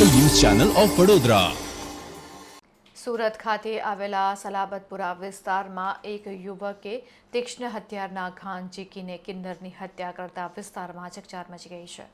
Channel of Vadodara. Surat ખાતે આવેલા સલાબતપુરા વિસ્તારમાં એક યુવકે તીક્ષ્ણ હથિયારના ઘાન ચીકીને કિન્નરની હત્યા કરતા વિસ્તારમાં ચકચાર મચી ગઈ છે.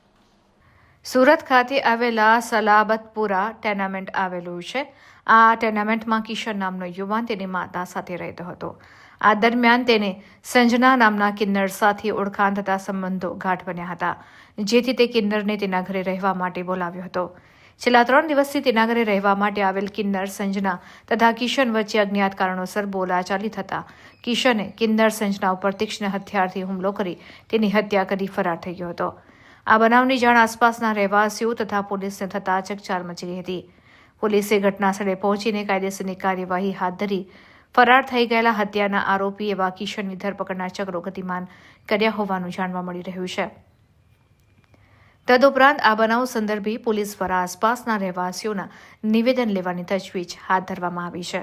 સુરત ખાતે આવેલા સલાબતપુરા ટેનામેન્ટ આવેલું છે. આ ટેનામેન્ટમાં કિશન નામનો યુવાન તેની માતા સાથે રહેતો હતો. આ દરમિયાન તેને સંજના નામના કિન્નર સાથે ઓળખાણ થતા સંબંધો ગાઢ બન્યા હતા, જેથી તે કિન્નરને તેના ઘરે રહેવા માટે બોલાવ્યો હતો. છેલ્લા ત્રણ દિવસથી તેના ઘરે રહેવા માટે આવેલ કિન્નર સંજના તથા કિશન વચ્ચે અજ્ઞાત કારણોસર બોલાચાલી થતા. કિશને કિન્નર સંજના ઉપર તીક્ષ્ણ હથિયારથી હુમલો કરી તેની હત્યા કરી ફરાર થઈ ગયો હતો. આ બનાવની જાણ આસપાસના રહેવાસીઓ તથા પોલીસને થતા ચકચાર મચી ગઈ હતી. પોલીસે ઘટના સ્થળે પહોંચીને કાયદેસરની કાર્યવાહી હાથ ધરી ફરાર થઈ ગયેલા હત્યાના આરોપી એવા કિશનની ધરપકડના ચક્રો ગતિમાન કર્યા હોવાનું જાણવા મળી રહ્યું છે. તદુપરાંત આ બનાવ સંદર્ભે પોલીસ દ્વારા આસપાસના રહેવાસીઓના નિવેદન લેવાની તજવીજ હાથ ધરવામાં આવી છે.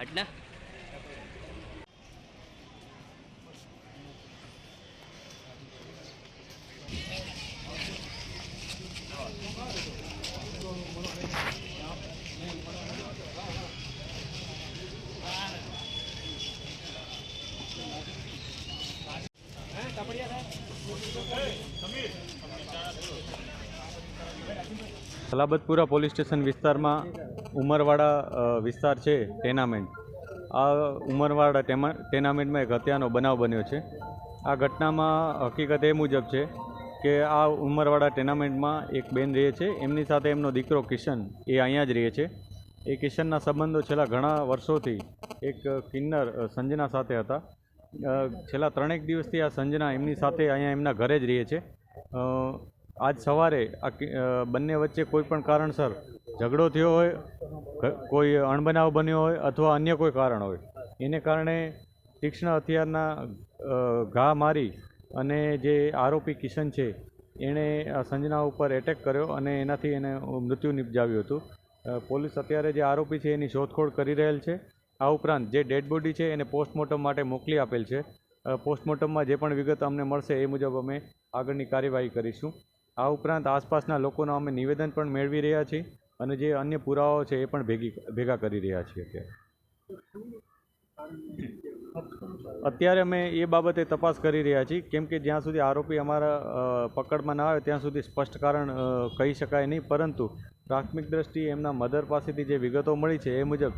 હટના સલાબતપુરા પોલીસ સ્ટેશન વિસ્તારમાં ઉમરવાડા વિસ્તાર છે ટેનામેન્ટ. આ ઉમરવાડા ટેનામેન્ટમાં એક હત્યાનો બનાવ બન્યો છે. આ ઘટનામાં હકીકત એ મુજબ છે કે આ ઉમરવાડા ટેનામેન્ટમાં એક બેન રહે છે. એમની સાથે એમનો દીકરો કિશન એ અહીંયા જ રહે છે. એ કિશનના સંબંધો છેલ્લા ઘણા વર્ષોથી એક કિન્નર સંજના સાથે હતા. છેલ્લા ત્રણેક દિવસથી આ સંજના એમની સાથે અહીંયા એમના ઘરે જ રહે છે. આજ સવારે આ બંને વચ્ચે કોઈ પણ કારણસર ઝઘડો થયો હોય કોઈ અણબનાવ બન્યો હોય અથવા અન્ય કોઈ કારણ હોય, એને કારણે તીક્ષ્ણ હથિયારના ઘા મારી અને જે આરોપી કિશન છે, એણે સંજના ઉપર એટેક કર્યો અને એનાથી એને મૃત્યુ નિપજાવ્યું હતું. પોલીસ અત્યારે જે આરોપી છે એની શોધખોળ કરી રહેલ છે. આ ઉપરાંત જે ડેડ બોડી છે એને પોસ્ટમોર્ટમ માટે મોકલી આપેલ છે. પોસ્ટમોર્ટમમાં જે પણ વિગત અમને મળશે એ મુજબ અમે આગળની કાર્યવાહી કરીશું. આ ઉપરાંત આસપાસના લોકોના અમે નિવેદન પણ મેળવી રહ્યા છીએ અને જે અન્ય પુરાવાઓ છે એ પણ ભેગી ભેગા કરી રહ્યા છીએ અત્યારે. અત્યારે અમે એ બાબતે તપાસ કરી રહ્યા છીએ, કેમ કે જ્યાં સુધી આરોપી અમારા પકડમાં ના આવે ત્યાં સુધી સ્પષ્ટ કારણ કહી શકાય નહીં, પરંતુ પ્રાથમિક દ્રષ્ટિએ એમના મધર પાસેથી જે વિગતો મળી છે એ મુજબ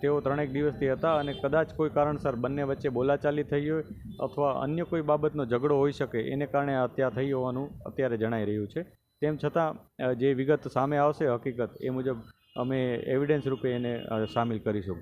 તેઓ ત્રણેક દિવસથી હતા અને કદાચ કોઈ કારણસર બંને વચ્ચે બોલાચાલી થઈ હોય અથવા અન્ય કોઈ બાબતનો ઝઘડો હોઈ શકે, એને કારણે હત્યા થઈ હોવાનું અત્યારે જણાઈ રહ્યું છે. તેમ છતાં જે વિગત સામે આવશે હકીકત એ મુજબ અમે એવિડન્સ રૂપે એને સામેલ કરીશું.